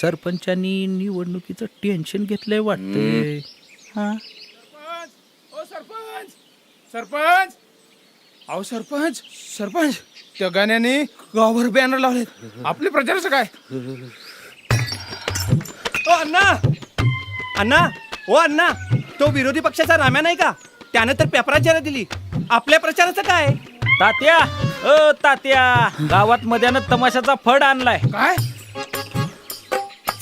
सरपंचांनी निवडणुकीचं टेन्शन घेतलंय वाटतंय. हा. ओ सरपंच! सरपंच! अहो सरपंच! सरपंच! त्या गाण्याने गावावर बॅनर लावलेत. आपल्या प्रचाराचं काय? ओ अण्णा! अण्णा! ओ अण्णा! तो विरोधी पक्षाचा राम्या नाही का? त्यानं तर पेपरात जाहिरात दिली. आपल्या प्रचाराचं काय? तात्या अ तात्या गावात मध्यानं तमाशाचा फड आणलाय. काय?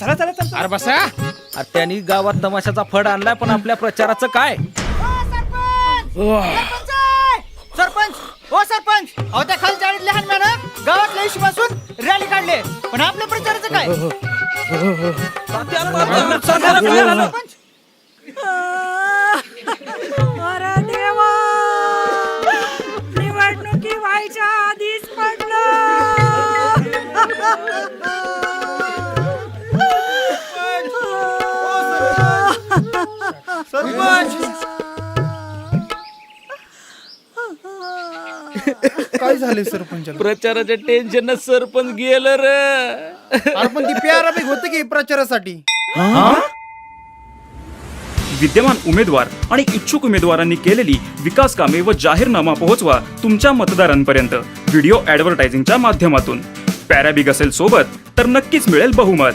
चला चला चला अरे बसा. अरे त्यांनी गावात तमाशाचा फड आणलाय पण आपल्या प्रचाराचं काय? सरपंच! हो सरपंच अहो त्या खाली चाळीत लहान मॅनं गावातल्या हिशोबासून रॅली काढले. पण आपल्या प्रचाराचं काय? सरपंच! अरे काय झाले सरपंचाला? प्रचाराच्या टेन्शन सरपंच गेलं र. अरे पण ती प्यारा बी होते की प्रचारासाठी? विद्यमान उमेदवार आणि इच्छुक उमेदवारांनी केलेली विकास कामे व जाहीरनामा पोहोचवा तुमच्या मतदारांपर्यंत. व्हिडिओ ऍडव्हर्टायझिंगच्या माध्यमातून. पॅराबिग असेल सोबत तर नक्कीच मिळेल बहुमत.